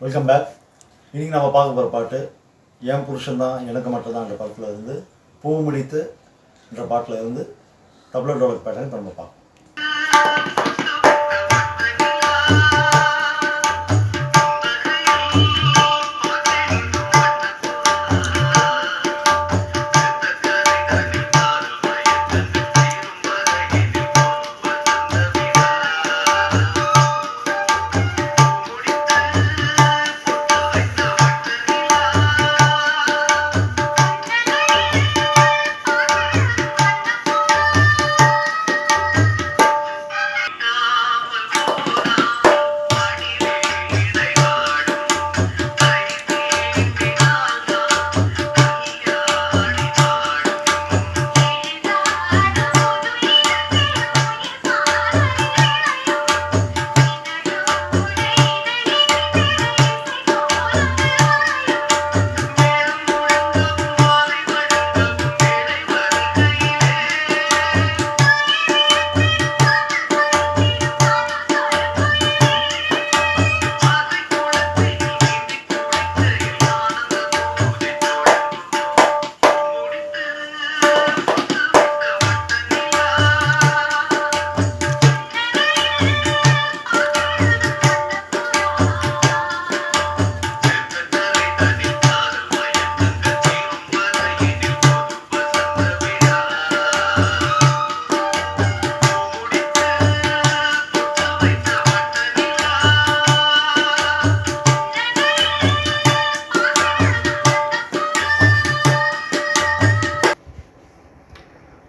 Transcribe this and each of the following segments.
Welcome back இன்றைக்கி நம்ம பார்க்க போகிற பாட்டு என் புருஷன் தான் எனக்கு மட்டும்தான் என்ற படத்தில் இருந்து பூ முடித்து என்ற பாட்டில் இருந்து டபுள் டோலக் பேட்டர்ன் இப்போ நம்ம பார்க்கலாம்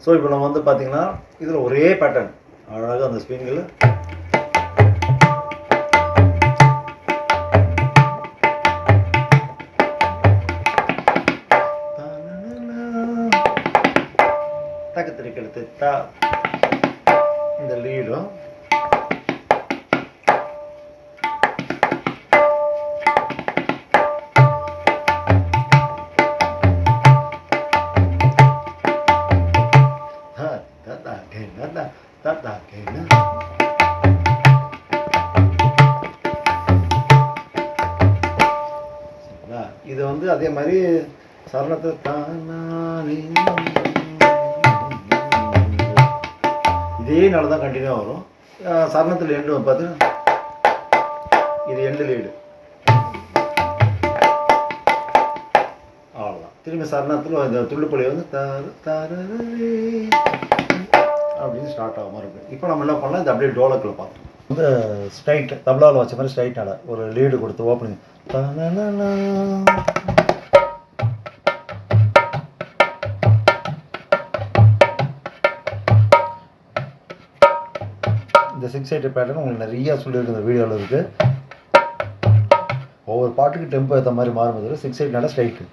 ஸோ இப்போ நம்ம வந்து பார்த்தீங்கன்னா இதில் ஒரே பேட்டர்ன் அழகாக அந்த ஸ்விங்கில் தக்கத்திரிக்கெடுத்து தா. இந்த லீடும் அதே மாதிரி சரணத்தை தானானே இதே நாள் தான் கண்டினியூ வரும். சரணத்தில் எண்டு பார்த்து இது எண்டு லீடு அவ்வளோதான் திரும்பி சரணத்தில் இந்த துள்ளுப்பொலி வந்து தரு தர அப்படின்னு ஸ்டார்ட் ஆகும் மறுபடியும் இப்போ நம்ம என்ன பண்ணலாம்? இந்த அப்படியே டோலக்கில் பார்த்தோம் வந்து ஸ்ட்ரைட் தபலாவில் வச்ச மாதிரி ஸ்ட்ரைட் ஒரு லீடு கொடுத்து ஓப்பனிங் இந்த சிக்ஸ் எயிட் பேட்டர்ன் உங்களுக்கு நிறைய சொல்லியிருக்கு இந்த வீடியோவில் இருக்குது ஒவ்வொரு பாட்டுக்கு டெம்போ ஏற்ற மாதிரி மாறும்போது சிக்ஸ் எயிட் நட ஸ்ட்ரைட்டு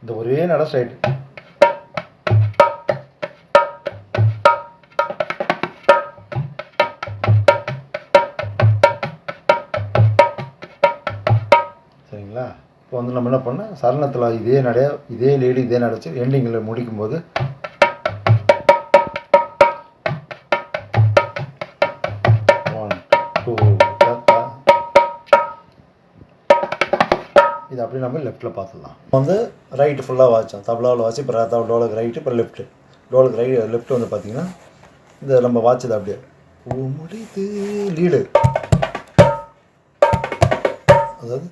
இந்த ஒரே நட ஸ்ட்ரைட்டு வந்து நம்ம என்ன பண்ணோம் சரணத்தில் இதே நடைய இதே லேடி இதே நட வச்சு எண்டிங்கில் முடிக்கும்போது ஒன் டூ இது அப்படி நம்ம லெஃப்ட்டில் பார்த்துடலாம். வந்து ரைட்டு ஃபுல்லாக வாச்சோம் தபலாவில் வாட்சி இப்போ ரத்தாவில் டோலுக்கு ரைட்டு இப்போ லெஃப்ட்டு டோலுக்கு ரைட் லெஃப்ட் வந்து பார்த்தீங்கன்னா இந்த நம்ம வாட்சது அப்படியே. ஓ முடிது லீடு அதாவது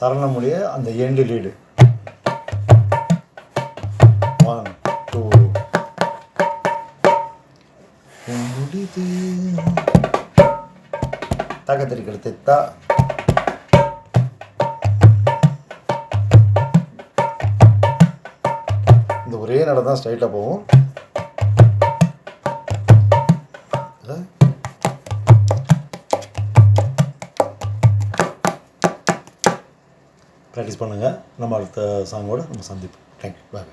சரணமுடைய அந்த எண்டு லீடு. ஒன் டூ முடிது தகத்திருக்கிற தித்தா. இந்த ஒரே நடை தான் ஸ்ட்ரைட்டாக போகும். ப்ராக்டிஸ் பண்ணுங்கள் நம்ம அடுத்த சாங்கோட நம்ம சந்திப்போம். Thank you bye